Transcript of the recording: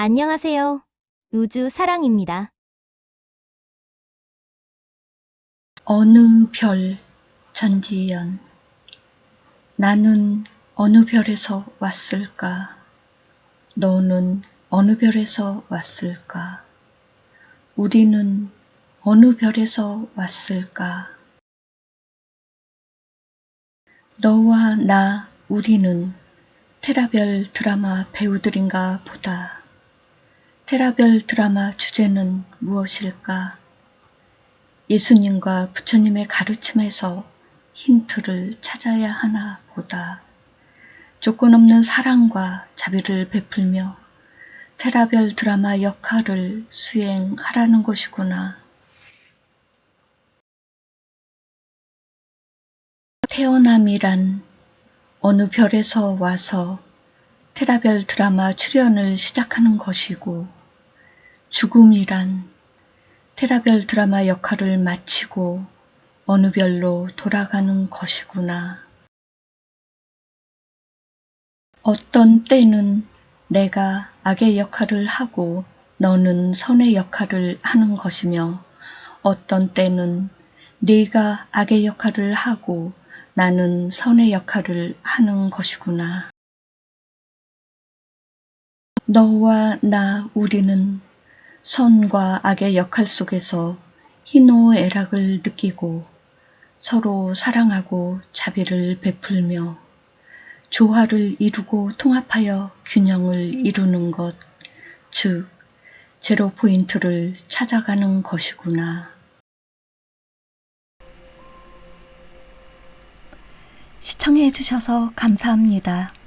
안녕하세요. 우주 사랑입니다. 어느 별 전지연 나는 어느 별에서 왔을까? 너는 어느 별에서 왔을까? 우리는 어느 별에서 왔을까? 너와 나, 우리는 테라별 드라마 배우들인가 보다. 테라별 드라마 주제는 무엇일까? 예수님과 부처님의 가르침에서 힌트를 찾아야 하나 보다. 조건 없는 사랑과 자비를 베풀며 테라별 드라마 역할을 수행하라는 것이구나. 태어남이란 어느 별에서 와서 테라별 드라마 출연을 시작하는 것이고, 죽음이란 테라별 드라마 역할을 마치고 어느 별로 돌아가는 것이구나. 어떤 때는 내가 악의 역할을 하고 너는 선의 역할을 하는 것이며 어떤 때는 네가 악의 역할을 하고 나는 선의 역할을 하는 것이구나. 너와 나 우리는 선과 악의 역할 속에서 희노애락을 느끼고 서로 사랑하고 자비를 베풀며 조화를 이루고 통합하여 균형을 이루는 것, 즉, 제로 포인트를 찾아가는 것이구나. 시청해 주셔서 감사합니다.